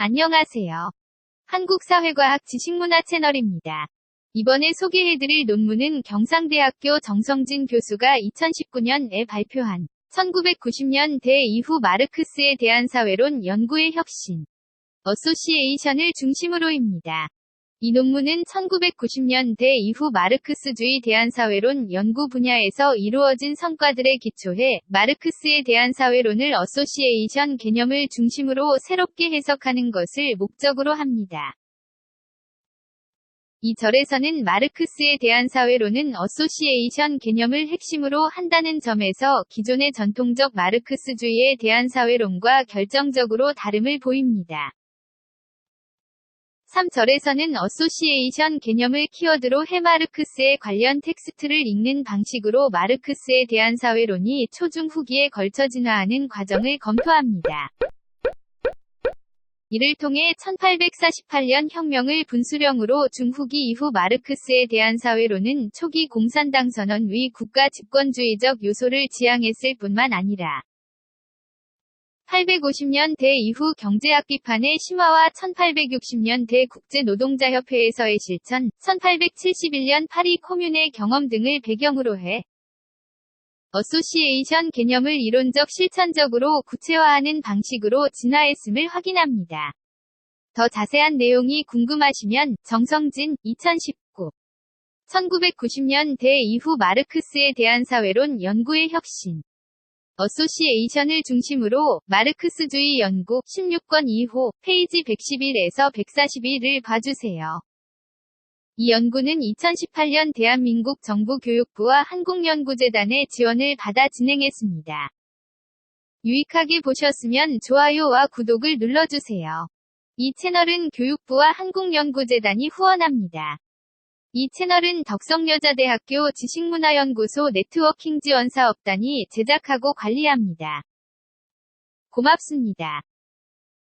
안녕하세요. 한국사회과학 지식문화 채널입니다. 이번에 소개해드릴 논문은 경상대학교 정성진 교수가 2019년에 발표한 1990년대 이후 마르크스에 대한 사회론 연구의 혁신 어소시에이션을 중심으로입니다. 이 논문은 1990년대 이후 마르크스주의 대한사회론 연구 분야에서 이루어진 성과들에 기초해 마르크스에 대한 사회론을 어소시에이션 개념을 중심으로 새롭게 해석하는 것을 목적으로 합니다. 이 절에서는 마르크스에 대한 사회론은 어소시에이션 개념을 핵심으로 한다는 점에서 기존의 전통적 마르크스주의에 대한 사회론과 결정적으로 다름을 보입니다. 3절에서는 어소시에이션 개념을 키워드로 해마르크스의 관련 텍스트를 읽는 방식으로 마르크스에 대한 사회론이 초중 후기에 걸쳐 진화하는 과정을 검토합니다. 이를 통해 1848년 혁명을 분수령으로 중후기 이후 마르크스에 대한 사회론은 초기 공산당 선언 위 국가 집권주의적 요소를 지향했을 뿐만 아니라 850년대 이후 경제학 비판의 심화와 1860년대 국제노동자협회에서의 실천, 1871년 파리 코뮌의 경험 등을 배경으로 해 어소시에이션 개념을 이론적 실천적으로 구체화하는 방식으로 진화했음을 확인합니다. 더 자세한 내용이 궁금하시면 정성진 2019 1990년대 이후 마르크스에 대한 사회론 연구의 혁신 어소시에이션을 중심으로 마르크스주의 연구 16권 2호 페이지 111에서 141을 봐주세요. 이 연구는 2018년 대한민국 정부 교육부와 한국연구재단의 지원을 받아 진행했습니다. 유익하게 보셨으면 좋아요와 구독을 눌러주세요. 이 채널은 교육부와 한국연구재단이 후원합니다. 이 채널은 덕성여자대학교 지식문화연구소 네트워킹 지원사업단이 제작하고 관리합니다. 고맙습니다.